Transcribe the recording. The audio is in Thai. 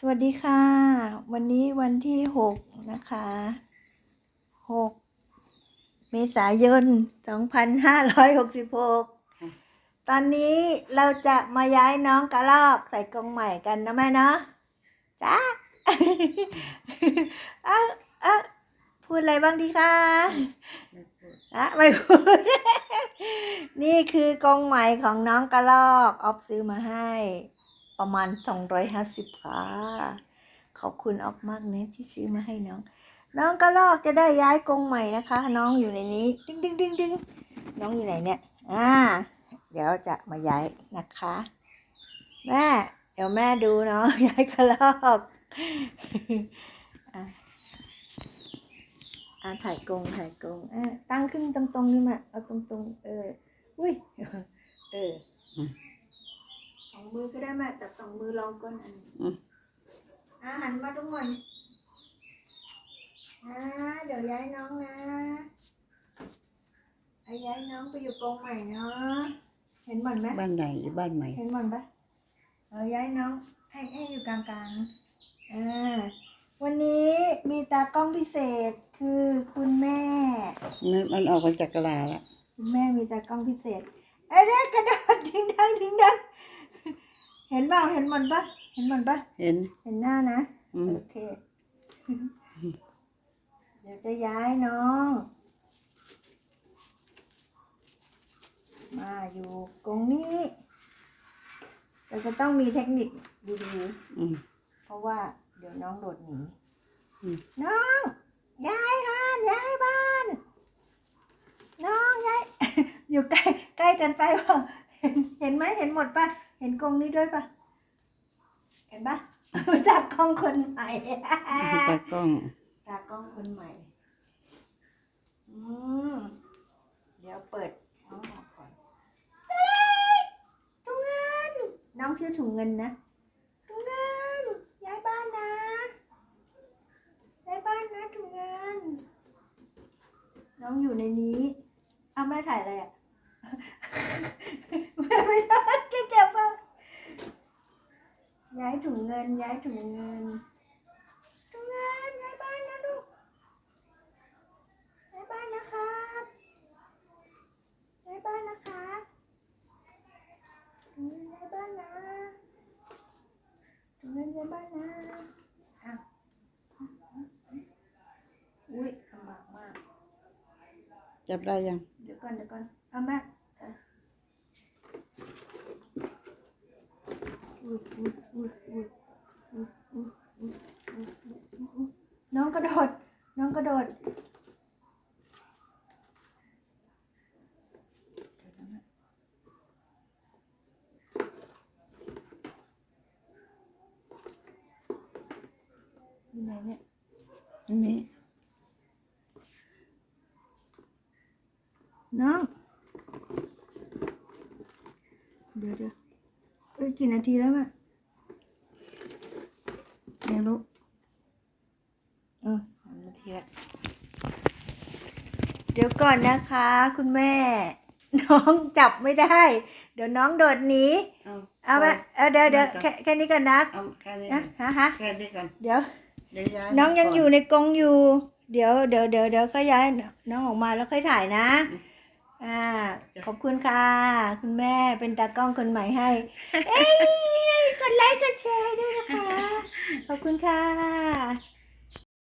สวัสดีค่ะ วันนี้วันที่หกนะคะหกเมษายนสองพันห้าร้อยหกสิบหกตอนนี้เราจะมาย้ายน้องกระลอกใส่กรงใหม่กันนะแม่เนาะจ้าอะอะพูดอะไรบ้างดีคะอะไม่พูด นี่คือกรงใหม่ของน้องกระลอกออฟซื้อมาให้ ประมาณสองร้อยห้าสิบค่ะ ขอบคุณออกมากนะที่ซื้อมาให้น้อง น้องกระลอกจะได้ย้ายกรงใหม่นะคะ น้องอยู่ในนี้ ดึงดึงดึงดึงน้องอยู่ไหนเนี่ย อ่า เดี๋ยวจะมาย้ายนะคะ แม่ เดี๋ยวแม่ดูเนาะย้ายกระลอกอ่าถ่ายกรงถ่ายกรงอะตั้งขึ้นตรงๆนี่มา เอาตรงๆ เออ อุ้ย เออ มสองมือก็ได้แม่จับสองมือลองก้นอันนี้อืมอาหันมาทุกคนอ่าเดี๋ยวย้ายน้องนะเอาย้ายน้องไปอยู่กรงใหม่เนาะเห็นหมอนไหมบ้านไหนบ้านใหม่ เห็นหมอนปะเอาย้ายน้องให้ให้อยู่กลางๆอ่าวันนี้มีตากล้องพิเศษคือคุณแม่มันมันออกมาจากกะลาละคุณแม่มีตากล้องพิเศษเอ้ยเด้กระโดดทิ้งดังทิ้งดัง เห็นเปล่าเห็นหมอนปะเห็นหมอนปะเห็น เห็นหน้านะ อืม โอเค เดี๋ยวจะย้ายน้อง มาอยู่กรงนี้ เราจะต้องมีเทคนิคดีอืม ๆ เพราะว่าเดี๋ยวน้องโดดหนี อืม น้อง ย้ายบ้านย้ายบ้าน น้องย้าย อยู่ใกล้ใกล้กันไปเปล่า เห็นเห็นไหมเห็นหมดปะเห็นกรงนี้ด้วยปะเห็นปะจากกล้องคนใหม่ตากล้องตากล้องคนใหม่ อืมเดี๋ยวเปิดน้องออกก่อนถุงเงิน น้องชื่อถุงเงินนะถุงเงิน ย้ายบ้านนะ ย้ายบ้านนะถุงเงิน น้องอยู่ในนี้ เอาแม่ถ่ายอะไรอะ แม่ไม่ได้จะจับป่ะย้ายถุงเงิ นย้ายถุงเงินถุงเงินย้ายบ้านนะลูกย้ายบ้านนะครับย้ายบ้านนะคะถุงเงินย้ายบ้านนะถุงเงินย้ายบ้านนะอะอุ้ยลำบากมากจับได้ยัง เดี๋ยวก่อนเดี๋ยวก่อนเอาแม่เออ น้องกระโดด น้องกระโดดเดี๋ยวนะแม่อยู่ไหนเนี่ยอันนี้น้องเดี๋ยวเดี๋ยวเอ้ยกี่นาทีแล้วแม่ไม่รู้ อสามนาทีละเดี๋ยวก่อนนะคะ คุณแม่ น้องจับไม่ได้ เดี๋ยวน้องโดดหนีเอาเอาไปเออเดี๋ยวเดี๋ยวก่อนแค่แค่นี้ก่อนนะเอาแค่นี้นะฮะฮะแค่นี้ก่อนเดี๋ยว เดี๋ยวย้ายน้องยังก่อยู่ในกรงอยู่ เดี๋ยวเดี๋ยวเดี๋ยวเดี๋ยวก็ย้ายน้องออกมาแล้วค่อยถ่ายนะ อ่า ขอบคุณค่ะ คุณแม่เป็นตากล้องคนใหม่ให้ เอ้ยกดไลค์กดแชร์ด้วยนะคะ ขอบคุณค่ะ